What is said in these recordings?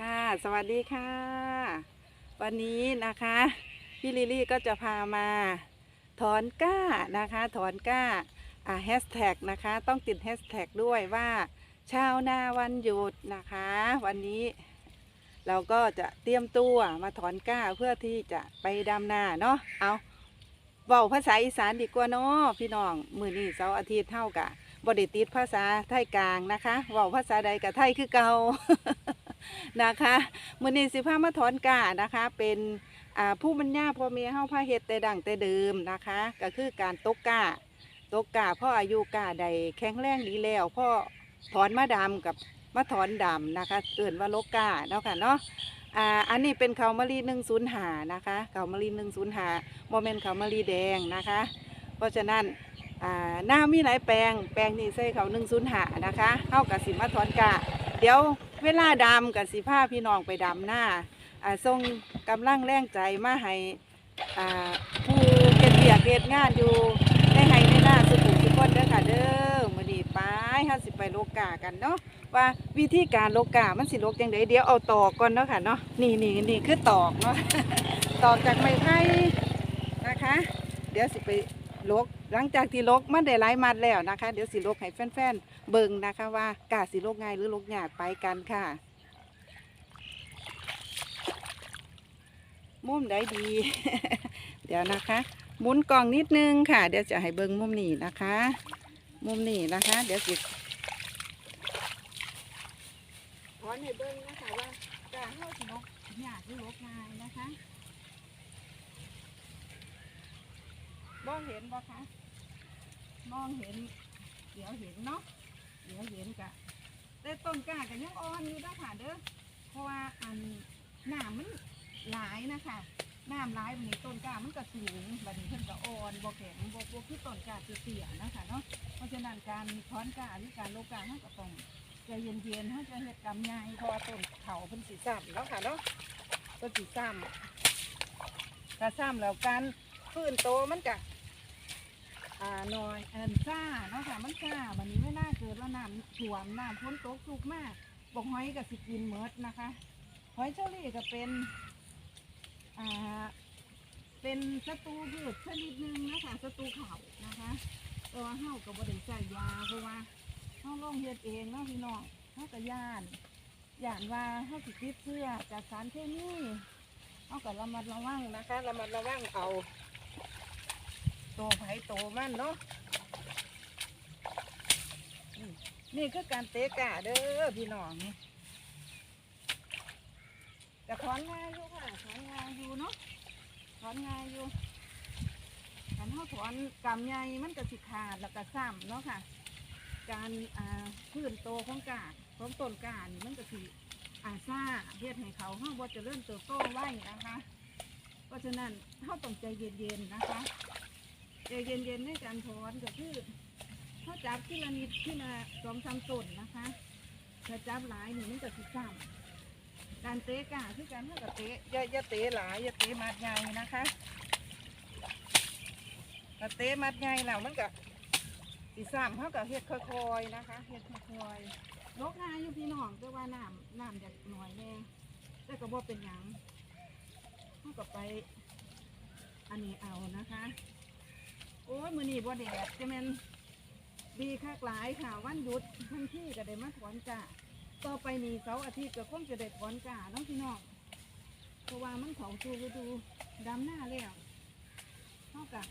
ค่ะ สวัสดีค่ะ วันนี้นะคะพี่ลิลลี่ก็จะพามาถอนก้านะคะถอนก้าอ่าแฮชแท็กนะคะต้องติดแฮชแท็กด้วยว่าชาวนาวันหยุดนะคะ วันนี้เราก็จะเตรียมตัวมาถอนก้าเพื่อที่จะไปดำนาเนาะเอาเว้าภาษาอีสานดีกว่าเนาะพี่น้องมือนี้เสาร์อาทิตย์เท่ากับบไดิติดภาษาไทยกลางนะคะเว้าภาษาใดกับไทยคือเก่า นะคะมือนี้สิพามาถอนกานะคะ เป็นผู้บรรยาพ่อเมียเฮาพาเฮ็ดแต่ดังแต่เดิมนะคะ ก็คือการตกกาตกกาพ่ออายุกาใดแข็งแรงดีแล้วพ่อถอนมาดำกับมาถอนดำนะคะเอื่นว่าลกกล้าเนาะค่ะเนาะอ่าอันนี้เป็นเขามะลีหนึ่งศูนย์หานะคะเขามะลีหนึ่งศูนย์หาโมเมนต์เขามะลีแดงนะคะ เพราะฉะนั้นอ่าหน้ามีหลายแปลงแปลงนี่ใส่เขาหนึ่งศูนย์หานะคะเข้ากับสิมาถอนกาเดี๋ยว เวลาดำกับสิผ้าพี่น้องไปดำหน้าอ่าส่งกำลังแรงใจมาให้อ่าผู้เฮ็ดเบียกเฮ็ดงานอยู่ในไห้ในหน้าสุขุมสุขคนเด้อค่ะเด้อมื้อนี้ไปเฮาสิไปโลกากันเนาะว่าวิธีการโลกามันสิโลกจังไดเดี๋ยวเอาตอกก่อนเนาะค่ะเนาะนี่นี่นี่คือตอกเนาะตอกจากไม้ไผ่นะคะ เดี๋ยวสิไป ลกหลังจากที่ลกมันได้หลายมัดแล้วนะคะ เดี๋ยวสิลกให้แฟนๆเบิ่งนะคะ ว่ากาสิลกง่ายหรือลกยากไปกันค่ะ มุมได้ดี เดี๋ยวนะคะ หมุนกล่องนิดนึงค่ะ เดี๋ยวจะให้เบิ่งมุมนี้นะคะ มุมนี้นะคะ เดี๋ยวสิขอให้เบิ่งนะคะว่ากาเฮาสิลกยากหรือลกง่ายนะคะ มองเห็นบ่คะ มองเห็น เดี๋ยวเห็นเนาะ เดี๋ยวเห็นกะแต่ต้นกล้ากันยังอ่อนอยู่นะค่ะเด้อ เพราะว่าอันน้ำมันหลายนะคะน้ำหลายบัดนี้ต้นกล้ามันก็สูงบัดนี้เพิ่นก็อ่อนบ่แข็งบ่บ่คือต้นกล้าเตี้ยๆนะคะเนาะ เพราะฉะนั้นการถอนกล้าหรือการโลกกล้าเฮาก็ต้องใจเย็นๆเฮาจะเฮ็ดกำใหญ่เพราะว่าต้นเขาเพิ่นสิซ้ำเนาะค่ะเนาะเพิ่นสิซ้ำถ้าซ้ำแล้วการ ฟื้นโตมันก็อ่าหน่อยเอินซ่าเนาะค่ะมันซ่าวันนี้ไม่น่าเกิดว่าน้ำท่วมน้ำพ้นโตกสุกมากบอกหอยกับสิกินเมิดนะคะ หอยเชอรี่ก็เป็นอ่าเป็นศัตรูพืชชนิดหนึ่งนะคะศัตรูเขานะคะต่ว่าเฮากับบริใส่ยาเพราะว่าเฮาลงเฮ็ดเองเนาะพี่น้องเฮากับย่านย่านว่าเฮาสิติดเชื้อจากสารเคมีเฮากับระมัดระวังนะคะระมัดระวังเอา ตไผโตมันเนาะนี่คือการเตะกะเด้อพี่น้องแต่ถอนง่ายอยู่ค่ะถอนง่ายอยู่เนาะถอนง่ายอยู่การเฮาถอนกำใหญ่มันก็สิขาดแล้วก็ซ้ำเนาะค่ะ การพื้นโตของกาของต้นกานี่มันก็สิอาซ่าเฮ็ดให้เขาเฮาบ่เจะเริ่มเติบโตไว้นะคะ เพราะฉะนั้นเฮาต้องใจเย็นๆนะคะ ใจเย็นๆในการถอนก็คือเขาจับที่ละนิดที่ละสองสามต้นนะคะถ้าจับหลายนี่มันจะสิซ้ำการเตะกาคือการเท่ากับเตะอย่าอย่าเตะหลายอย่าเตะมัดใหญ่นะคะถ้าเตะมัดใหญ่แล้วมันก็สิซ้ำเท่ากับเฮ็ดค่อยๆนะคะเฮ็ดค่อยๆลกงายอยู่พี่น้องแต่ว่าน้ำน้ำจะหน่อยแน่แต่ก็บ่เป็นหยังเท่ากับไปอันนี้เอานะคะโอ้ยมือนี่บ่แดดจะแม่นดีคักหลายค่ะ วันหยุดทั้งที่ก็ได้มาถอนกาต่อไปนี่เสาร์อาทิตย์ก็คงจะได้ถอนกาน้องพี่น้องเพราะว่ามันของชูฤดูดำหน้าแล้วเท่ากับ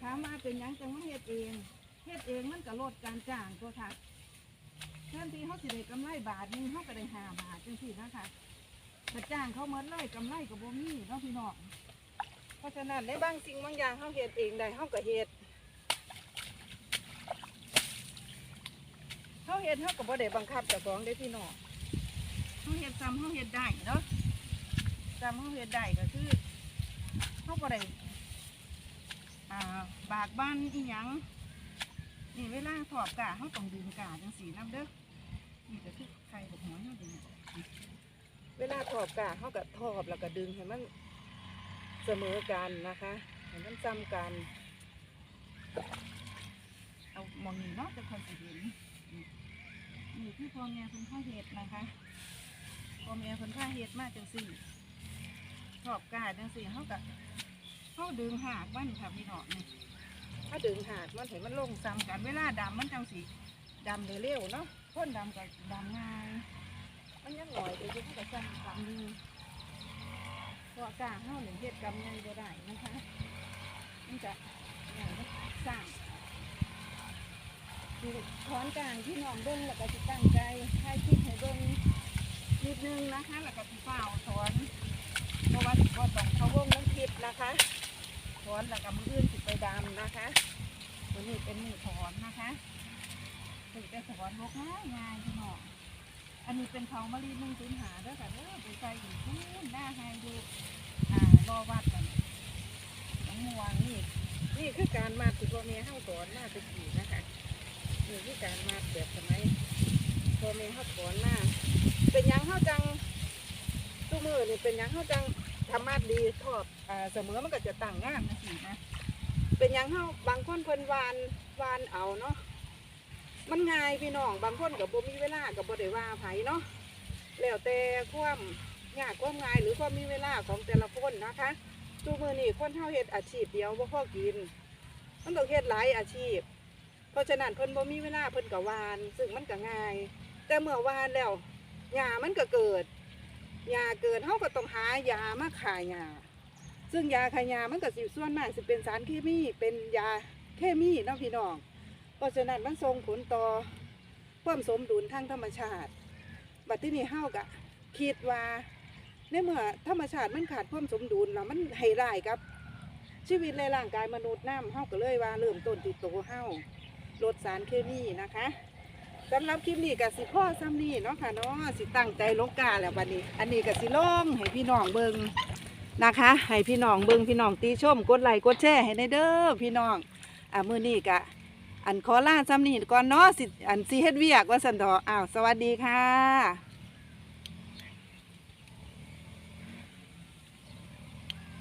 ถามมาเป็นยังจังมาเฮ็ดเองเฮ็ดเองมันก็ลดการจ้างตัวค่ะแทนที่เขาสิได้กำไรบาทนึงเขาก็ได้หาบาทจังสี่นะคะถ้าจ้างเขาเมื่อเลยกำไรกับบ่มีเนาะพี่น้อง เพราะฉะนั้นในบางสิ่งบางอย่างเขาเฮ็ดเองได้เขาก็เฮ็ดเขาเฮ็ดเขาก็บ่ได้บังคับเจ้าของได้พี่น้องเขาเฮ็ดซ้ำเขาเฮ็ดได้เนาะซ้ำเขาเฮ็ดได้ก็คือเขาบ่ได้อ่าบากบ้านอีหยังนี่เวลาถอบกาเขาต้องดึงกาจังสีน้ำเด้อนี่ก็คือใครบอกหัวเขาดึงเวลาถอบกาเขาก็ถอบแล้วก็ดึงให้มัน เสมอกันนะคะให้มันจำกัน เอามองนี่เนาะจะคนสิเห็นนี่นี่คือพ่อแม่คุณพ่อเห็ดนะคะพ่อแม่เพิ่าเฮ็ดมากจังซี่ชอบกาจังซี่เฮาก็เฮาดึงหากมันค่ะพี่น้องนี่ถ้าดึงหากมันให้มันลงซ้ำกันเวลาดำมันจังสิดำได้เร็วเนาะคนดำก็ดำง่ายมันยังหน่อยเดี๋ยวจะก็ซ้ำกำดี ราะกาเฮาเนี่ยเฮ็ดกำยังบ่ได้นะคะมันจะอย่างมันสร้างคือถอนกลางที่นองเบิ้งแล้วก็จะตั้งใจให้คิดให้เบิ้งนิดนึงนะคะ แล้วก็สิเฝ้าถอนเพราะว่าสิก็ต้องเขาวงน้ำคิดนะคะถอนแล้วก็มืออื่นสิไปดำนะคะตัวนี้เป็นมือถอนนะคะถึงจะถอนลกง่ายง่ายพี่นอน นี้เป็นเขามะลิหนึ่งศูนย์หาเด้อค่ะเด้อไปใส่อยู่ทุนหน้าให้ดูอ่ารอวัดกันน้องมวงนี่นี่คือการมาที่พ่อแม่เข้าสอนมาตะกี้นะคะนี่คือการมาแบบสมัยพ่อแม่เข้าสอนมาเป็นยังเข้าจังตู้มือนี่เป็นยังเข้าจังทำมาดดีทอบอ่าเสมอมันก็จะตั้งงามนะสินะเป็นยังเข้าบางคนเพิ่นวานวานเอาเนาะ ง่ายพี่น้องบางคนกับบ่มีเวลากับบ่ได้ว่าไผเนาะแล้วแต่ความยากความง่ายหรือความมีเวลาของแต่ละคนนะคะจูมือนี่คนเท่าเฮ็ดอาชีพเดียวบ่พอกินมันต้องเฮ็ดหลายอาชีพ เพราะฉะนั้นเพิ่นบ่มีเวลาเพิ่นก็หวาน ซึ่งมันก็ง่าย แต่เมื่อวานแล้วหญ้ามันก็เกิดหญ้าเกิดเฮาก็ต้องหายามาฆ่าหญ้าซึ่งยาฆ่าหญ้ามันก็สิส่วนมากสิเป็นสารเคมีเป็นยาเคมีเนาะพี่น้อง เพราะฉะนั้นมันส่งผลต่อความสมดุลทางธรรมชาติ บัดที่นี่เฮาก็คิดว่าในเมื่อธรรมชาติมันขาดความสมดุลแล้วมันให้ร้ายกับ ชีวิตในร่างกายมนุษย์น้ำเฮาก็เลยว่าเริ่มต้นติดตัวเฮาลดสารเคมีนะคะสำหรับคลิปนี้กับสิพ่อซ้ำนี่เนาะค่ะเนาะสิตั้งใจลงกาแล้วบัดนี้ อันนี้กับสิล่งให้พี่น้องเบิงนะคะ ให้พี่น้องเบิงพี่น้องตีชมกดไลค์กดแชร์ให้ในเด้อพี่น้องอ่ามือนี้กะ อันขอลาซ้ำนี่ก่อนเนาะสิอันสีเฮ็ดเวียกว่าสันดออ้าวสวัสดีค่ะ